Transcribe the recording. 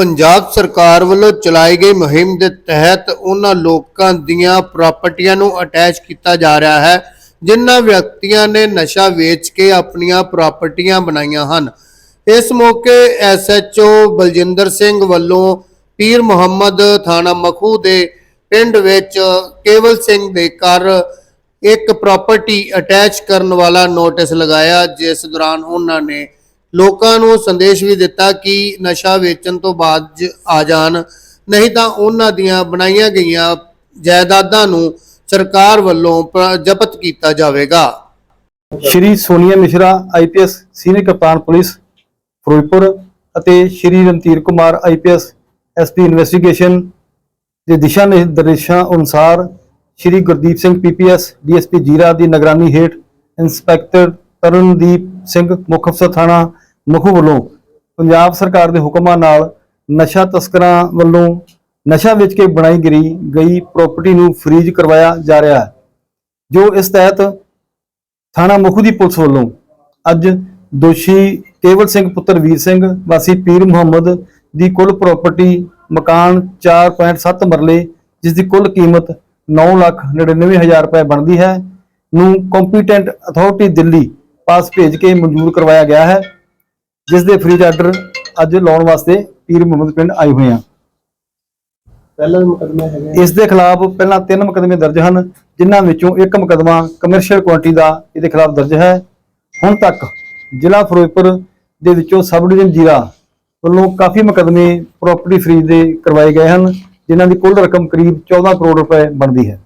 ਪੰਜਾਬ ਸਰਕਾਰ ਵੱਲੋਂ ਚਲਾਈ ਗਈ ਮੁਹਿੰਮ ਦੇ ਤਹਿਤ ਉਹਨਾਂ ਲੋਕਾਂ ਦੀਆਂ ਪ੍ਰਾਪਰਟੀਆਂ ਨੂੰ ਅਟੈਚ ਕੀਤਾ ਜਾ ਰਿਹਾ ਹੈ, ਜਿਨ੍ਹਾਂ ਵਿਅਕਤੀਆਂ ਨੇ ਨਸ਼ਾ ਵੇਚ ਕੇ ਆਪਣੀਆਂ ਪ੍ਰਾਪਰਟੀਆਂ ਬਣਾਈਆਂ ਹਨ। ਇਸ ਮੌਕੇ ਐਸਐਚਓ ਬਲਜਿੰਦਰ ਸਿੰਘ ਵੱਲੋਂ ਪੀਰ ਮੁਹੰਮਦ ਥਾਣਾ ਮਖੂ ਦੇ ਪਿੰਡ ਵਿੱਚ ਕੇਵਲ ਸਿੰਘ ਦੇ ਘਰ ਇੱਕ ਪ੍ਰਾਪਰਟੀ ਅਟੈਚ ਕਰਨ ਵਾਲਾ ਨੋਟਿਸ ਲਗਾਇਆ, ਜਿਸ ਦੌਰਾਨ ਉਹਨਾਂ ਨੇ ਲੋਕਾਂ ਨੂੰ ਸੰਦੇਸ਼ ਵੀ ਦਿੱਤਾ ਕਿ ਨਸ਼ਾ ਵੇਚਣ ਤੋਂ ਬਾਅਦ ਆ ਜਾਣ। ਨਹੀਂ ਤਾਂ ਉਹਨਾਂ ਦੀਆਂ ਬਣਾਈਆਂ ਗਈਆਂ ਜਾਇਦਾਦਾਂ ਨੂੰ ਸਰਕਾਰ ਵੱਲੋਂ ਜ਼ਬਤ ਕੀਤਾ ਜਾਵੇਗਾ। ਸ਼੍ਰੀ ਸੋਨੀਆ ਮਿਸ਼ਰਾ ਆਈਪੀਐਸ ਸੀਨੀਅਰ ਕਪਤਾਨ ਪੁਲਿਸ, ਫਿਰੋਜ਼ਪੁਰ ਅਤੇ Shri Randhir Kumar IPS SP investigation ਦੇ ਦਿਸ਼ਾ ਨਿਰਦੇਸ਼ਾਂ ਅਨੁਸਾਰ ਸ਼੍ਰੀ ਗੁਰਦੀਪ ਸਿੰਘ ਪੀਪੀਐਸ ਡੀਐਸਪੀ ਜੀਰਾ ਦੀ ਨਿਗਰਾਨੀ ਹੇਠ ਇੰਸਪੈਕਟਰ ਤਰਨਦੀਪ ਸਿੰਘ ਮੁੱਖ ਅਫਸਰ ਥਾਣਾ ਮੁਖੂ ਵੱਲੋਂ ਪੰਜਾਬ ਸਰਕਾਰ ਦੇ ਹੁਕਮਾਂ ਨਾਲ ਨਸ਼ਾ ਤਸਕਰਾਂ ਵੱਲੋਂ ਨਸ਼ਾ ਵੇਚ ਕੇ ਬਣਾਈ ਗਈ ਗਈ ਪ੍ਰਾਪਰਟੀ ਨੂੰ ਫਰੀਜ਼ ਕਰਵਾਇਆ ਜਾ ਰਿਹਾ ਹੈ ਜੋ ਇਸ ਤਹਿਤ ਥਾਣਾ ਮੁਖੂ ਦੀ ਪੁਲਿਸ ਵੱਲੋਂ ਅੱਜ ਦੋਸ਼ੀ ਕੇਵਲ ਸਿੰਘ ਪੁੱਤਰ ਵੀਰ ਸਿੰਘ ਵਾਸੀ ਪੀਰ ਮੁਹੰਮਦ ਦੀ ਕੁੱਲ ਪ੍ਰਾਪਰਟੀ ਮਕਾਨ 4.7 ਮਰਲੇ ਜਿਸ ਦੀ ਕੁੱਲ ਕੀਮਤ 9,99,000 ਰੁਪਏ ਬਣਦੀ ਹੈ ਨੂੰ ਕੰਪੀਟੈਂਟ ਅਥਾਰਟੀ ਦਿੱਲੀ ਪਾਸ ਭੇਜ ਕੇ ਮਨਜ਼ੂਰ ਕਰਵਾਇਆ ਗਿਆ ਹੈ ਜਿਸ ਦੇ ਫ੍ਰੀਜ ਆਰਡਰ ਅੱਜ ਲਾਉਣ ਵਾਸਤੇ ਪੀਰ ਮੁਹੰਮਦ ਪਿੰਡ ਆਏ ਹੋਏ ਹਾਂ ਪਹਿਲਾ ਮੁਕਦਮਾ ਹੈਗਾ ਇਸ ਦੇ ਖਿਲਾਫ ਪਹਿਲਾਂ ਤਿੰਨ ਮੁਕਦਮੇ ਦਰਜ ਹਨ ਜਿਨ੍ਹਾਂ ਵਿੱਚੋਂ ਇੱਕ ਮੁਕਦਮਾ ਕਮਰਸ਼ੀਅਲ ਕੁਆਂਟੀ ਦਾ ਇਹਦੇ ਖਿਲਾਫ ਦਰਜ ਹੈ। ਹੁਣ ਤੱਕ ਜ਼ਿਲ੍ਹਾ ਫਿਰੋਜ਼ਪੁਰ ਦੇ ਵਿੱਚੋਂ ਸਬ ਡਿਵੀਜ਼ਨ ਜੀਰਾ ਵੱਲੋਂ ਕਾਫੀ ਮੁਕਦਮੇ ਪ੍ਰਾਪਰਟੀ ਫਰੀਜ਼ ਦੇ ਕਰਵਾਏ ਗਏ ਹਨ ਜਿਨ੍ਹਾਂ ਦੀ ਕੁੱਲ ਰਕਮ ਕਰੀਬ 14 ਕਰੋੜ ਰੁਪਏ ਬਣਦੀ ਹੈ।